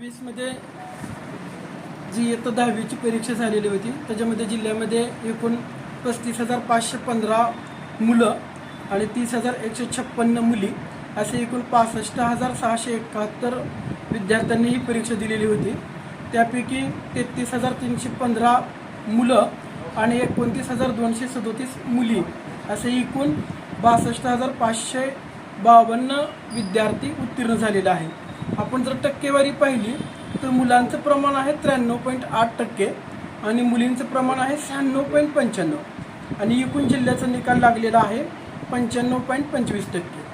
वीसमध्ये जी इयत्ता दहावीची परीक्षा झालेली होती त्याच्यामध्ये जिल्ह्यामध्ये एकूण पस्तीस हजार पाचशे पंधरा मुलं आणि तीस हजार एकशे छप्पन्न मुली असे एकूण पासष्ट हजार सहाशे एकाहत्तर विद्यार्थ्यांनी ही परीक्षा दिलेली होती. त्यापैकी तेहतीस हजार तीनशे पंधरा मुलं आणि एकोणतीस हजार दोनशे सदोतीस मुली असे एकूण बासष्ट हजार पाचशे बावन्न विद्यार्थी उत्तीर्ण झालेले आहेत. आपण जर टक्केवारी पाहिली तर मुलांचं प्रमाण आहे त्र्याण्णव पॉईंट आठ टक्के आणि मुलींचं प्रमाण आहे शहाण्णव पॉईंट पंच्याण्णव. आणि एकूण जिल्ह्याचा निकाल लागलेला आहे पंच्याण्णव पॉईंट पंचवीस टक्के.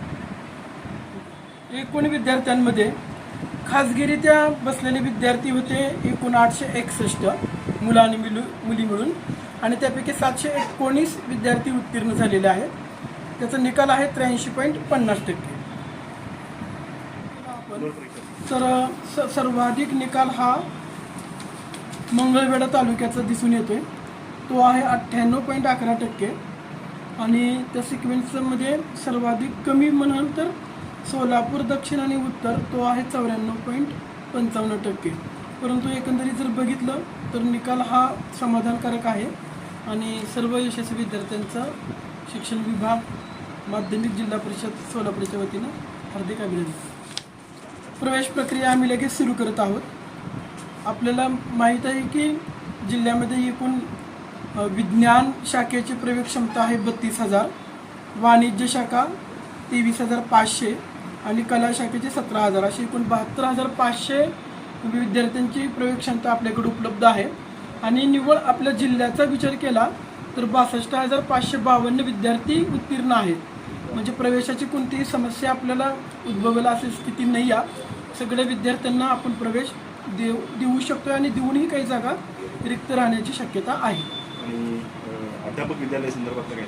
एकूण विद्यार्थ्यांमध्ये खाजगीरित्या बसलेले विद्यार्थी होते एकूण आठशे एकसष्ट मुलं आणि मिलू मुली मिळून. आणि त्यापैकी सातशे एकोणीस विद्यार्थी उत्तीर्ण झालेले आहेत. त्याचा निकाल आहे त्र्याऐंशी पॉईंट पन्नास टक्के. आपण तर स- सर्वाधिक निकाल हा मंगळवेढा तालुक्याचा दिसून येतोय. तो आहे अठ्ठ्याण्णव पॉईंट अकरा टक्के. आणि त्या सिक्वेन्समध्ये सर्वाधिक कमी म्हणाल तर सोलापूर दक्षिण आणि उत्तर तो आहे चौऱ्याण्णव पॉईंट पंचावन्न टक्के. परंतु एकंदरीत जर बघितलं तर निकाल हा समाधानकारक आहे. आणि सर्व यशस्वी विद्यार्थ्यांचा शिक्षण विभाग माध्यमिक जिल्हा परिषद सोलापूरच्या वतीनं हार्दिक अभिनंदन. प्रवेश प्रक्रिया आम्ही लगेच सुरू करत आहोत. आपल्याला माहीत आहे की जिल्ह्यामध्ये एकूण विज्ञान शाखेची प्रवेश क्षमता आहे बत्तीस हजार वाणिज्य शाखा तेवीस हजार पाचशे आणि कला शाखेचे सतरा हजार. अशी एकूण बहात्तर हजार पाचशे विद्यार्थ्यांची प्रवेश क्षमता आपल्याकडे उपलब्ध आहे. आणि निव्वळ आपल्या जिल्ह्याचा विचार केला तर बासष्ट हजार पाचशे बावन्न विद्यार्थी उत्तीर्ण आहेत. म्हणजे प्रवेशाची कोणतीही समस्या आपल्याला उद्भवेल अशी स्थिती नाही आहे सगळ्या विद्यार्थ्यांना आपण प्रवेश देऊ देऊ शकतो आणि देऊनही काही जागा रिक्त राहण्याची शक्यता आहे. आणि अध्यापक विद्यालय संदर्भात काय